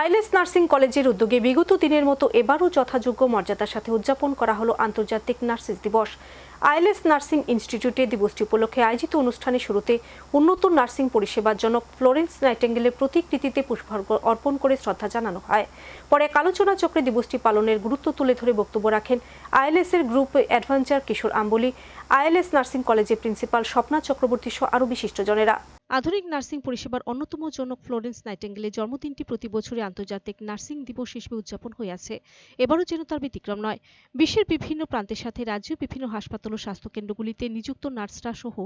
ILS nursing কলেজের উদ্যোগে বিগত দিনের মতো এবারও যথাযোগ্য মর্যাদার সাথে উদযাপন করা হলো আন্তর্জাতিক নার্সিস দিবস। আইএলএস নার্সিং ইনস্টিটিউটে দিবসটি উপলক্ষে আয়োজিত অনুষ্ঠানে শুরুতে উন্নত নার্সিং পরিষেবার জন্য ফ্লোরেন্স নাইটেঙ্গেলের প্রতিকৃতিতে পুষ্পার্ঘ অর্পণ করে শ্রদ্ধা জানানো হয়। পরে এক আলোচনা চক্রে দিবসটি পালনের গুরুত্ব তুলে ধরে বক্তব্য রাখেন আইএলএস এর group adventure Kishore Ambli. ILS nursing কলেজের প্রিন্সিপাল স্বপ্না চক্রবর্তী সহ আরও বিশিষ্টজনেরা আধুনিক নার্সিং পরিষেবার অন্যতম জনক ফ্লোরেন্স নাইটেঙ্গেলের জন্মদিনটি প্রতি বছরই আন্তর্জাতিক নার্সিং দিবস হিসেবে উদযাপন হয়ে আছে। এবারও যেন তার ব্যতিক্রম নয়। বিশ্বের বিভিন্ন প্রান্তের সাথে রাজ্যের বিভিন্ন হাসপাতাল ও স্বাস্থ্যকেন্দ্রগুলিতে নিযুক্ত নার্সরা সহ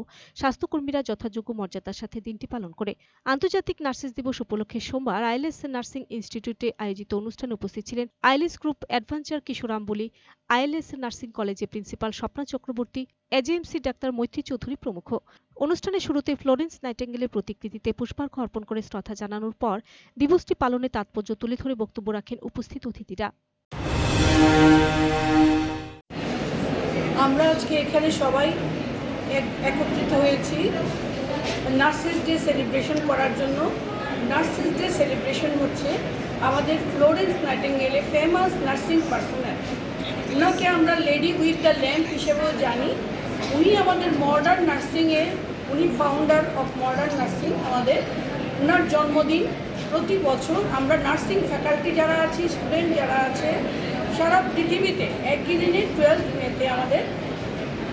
স্বাস্থ্যকর্মীরা যথাযোগ্য মর্যাদার সাথে দিনটি পালন করে। আন্তর্জাতিক নার্সিস দিবস উপলক্ষে সোমবার আইএলএস নার্সিং ইনস্টিটিউটে আয়োজিত অনুষ্ঠানে উপস্থিত ছিলেন ILS group adventure Kishore Ambli ILS nursing কলেজের principal Swapna Chakraborty AJMC doctor Maitri Chowdhury প্রমুখ। অনুষ্ঠানের শুরুতে ফ্লোরেন্স নাইটেঙ্গেলের প্রতিকৃতিতে পুষ্পার্ঘ অর্পণ করে শ্রদ্ধা জানানোর পর দিবসটি পালনে তাৎপর্য তুলে ধরে বক্তব্য রাখেন উপস্থিত অতিথিরা। আমরা আজকে এখানে সবাই এক- একত্রিত হয়েছি নার্সেস ডে সেলিব্রেশন করার জন্য। নার্সেস ডে সেলিব্রেশন হচ্ছে আমাদের ফ্লোরেন্স নাইটেঙ্গেলে ফেমাস নার্সিং পার্সোনাল ওনাকে আমরা লেডি উইথ দ্য ল্যাম্প হিসেবেও জানি। উনি আমাদের মডার্ন নার্সিংয়ের উনি ফাউন্ডার অফ মডার্ন নার্সিং আমাদের। ওনার জন্মদিন প্রতি বছর আমরা নার্সিং ফ্যাকাল্টি যারা আছি স্টুডেন্ট যারা আছে, সারা পৃথিবীতে একই দিনে টুয়েলভ মেতে আমাদের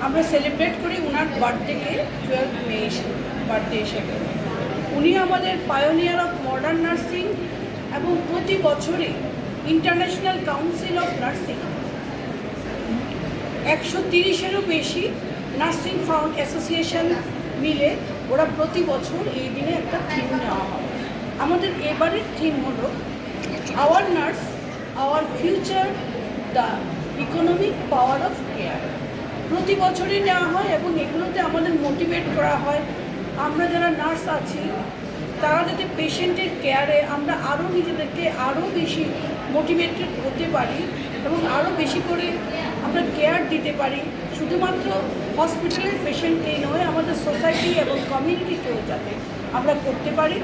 আমরা সেলিব্রেট করি ওনার বার্থডেকে টুয়েলভ মে বার্থডে হিসেবে উনি আমাদের পায়োনিয়ার অফ মডার্ন নার্সিং এবং প্রতি বছরই ইন্টারন্যাশনাল কাউন্সিল অফ নার্সিং একশো তিরিশেরও বেশি নার্সিং ফাউন্ড অ্যাসোসিয়েশন মিলে ওরা প্রতি বছর এই দিনে একটা থিম নেওয়া হয়। আমাদের এবারের থিম হলো our nurse our future the economic power of care প্রতি বছরই নেওয়া হয় এবং এগুলোতে আমাদের মোটিভেট করা হয়। আমরা যারা নার্স আছি তারা যাতে পেশেন্টের কেয়ারে আমরা আরও নিজেদেরকে আরও বেশি মোটিভেটেড হতে পারি এবং আরও বেশি করে আমরা কেয়ার দিতে পারি, শুধুমাত্র হসপিটালের পেশেন্টকেই নয়, আমাদের সোসাইটি এবং কমিউনিটিকেও যাতে আমরা করতে পারি।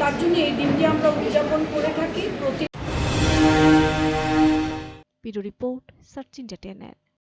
তার জন্য এই দিনটি আমরা উদযাপন করে থাকি প্রতি রিপোর্ট, সার্চ ইন্ডিয়া